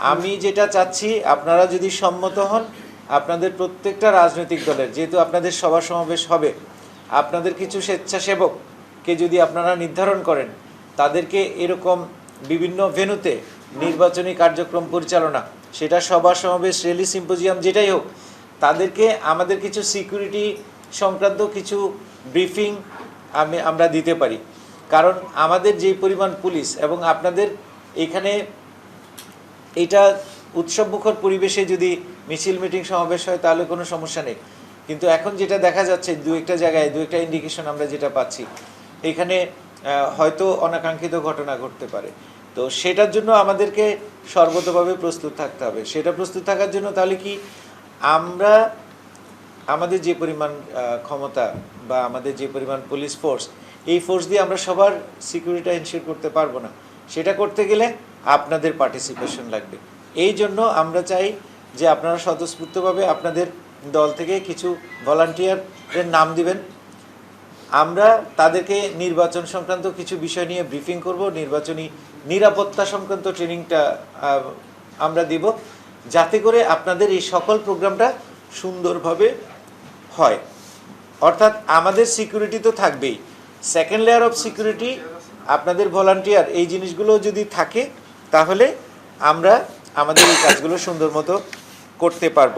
আমি যেটা চাচ্ছি, আপনারা যদি সম্মত হন, আপনাদের প্রত্যেকটা রাজনৈতিক দলের, যেহেতু আপনাদের সভা সমাবেশ হবে, আপনাদের কিছু স্বেচ্ছাসেবককে যদি আপনারা নির্ধারণ করেন, তাদেরকে এরকম বিভিন্ন ভেন্যুতে নির্বাচনী কার্যক্রম পরিচালনা, সেটা সভা সমাবেশ, রেলি, সিম্পোজিয়াম, যেটাই হোক, তাদেরকে আমাদের কিছু সিকিউরিটি সংক্রান্ত কিছু ব্রিফিং আমি, আমরা দিতে পারি। কারণ আমাদের যে পরিমাণ পুলিশ এবং আপনাদের এখানে এটা উৎসবমুখর পরিবেশে যদি মিছিল, মিটিং সমাবেশ হয়, তাহলে কোনো সমস্যা নেই। কিন্তু এখন যেটা দেখা যাচ্ছে, দু একটা জায়গায়, দু একটা ইন্ডিকেশন আমরা যেটা পাচ্ছি, এখানে হয়তো অনাকাঙ্ক্ষিত ঘটনা ঘটতে পারে। তো সেটার জন্য আমাদেরকে সর্বতভাবে প্রস্তুত থাকতে হবে। সেটা প্রস্তুত থাকার জন্য তাহলে কি আমরা আমাদের যে পরিমাণ ক্ষমতা বা আমাদের যে পরিমাণ পুলিশ ফোর্স এই ফোর্স দিয়ে আমরা সবার সিকিউরিটি এনশিওর করতে পারব না। সেটা করতে গেলে আপনাদের পার্টিসিপেশন লাগবে। এই জন্য আমরা চাই যে আপনারা স্বতঃস্ফূর্তভাবে আপনাদের দল থেকে কিছু ভলান্টিয়ারের নাম দিবেন। আমরা তাদেরকে নির্বাচন সংক্রান্ত কিছু বিষয় নিয়ে ব্রিফিং করব, নির্বাচনী নিরাপত্তা সংক্রান্ত ট্রেনিংটা আমরা দিব, যাতে করে আপনাদের এই সকল প্রোগ্রামটা সুন্দরভাবে হয়। অর্থাৎ আমাদের সিকিউরিটি তো থাকবেই। সেকেন্ড লেয়ার অফ সিকিউরিটি আপনাদের ভলান্টিয়ার এই জিনিসগুলো যদি থাকে তাহলে আমরা আমাদের এই কাজগুলো সুন্দর মতো করতে পারব।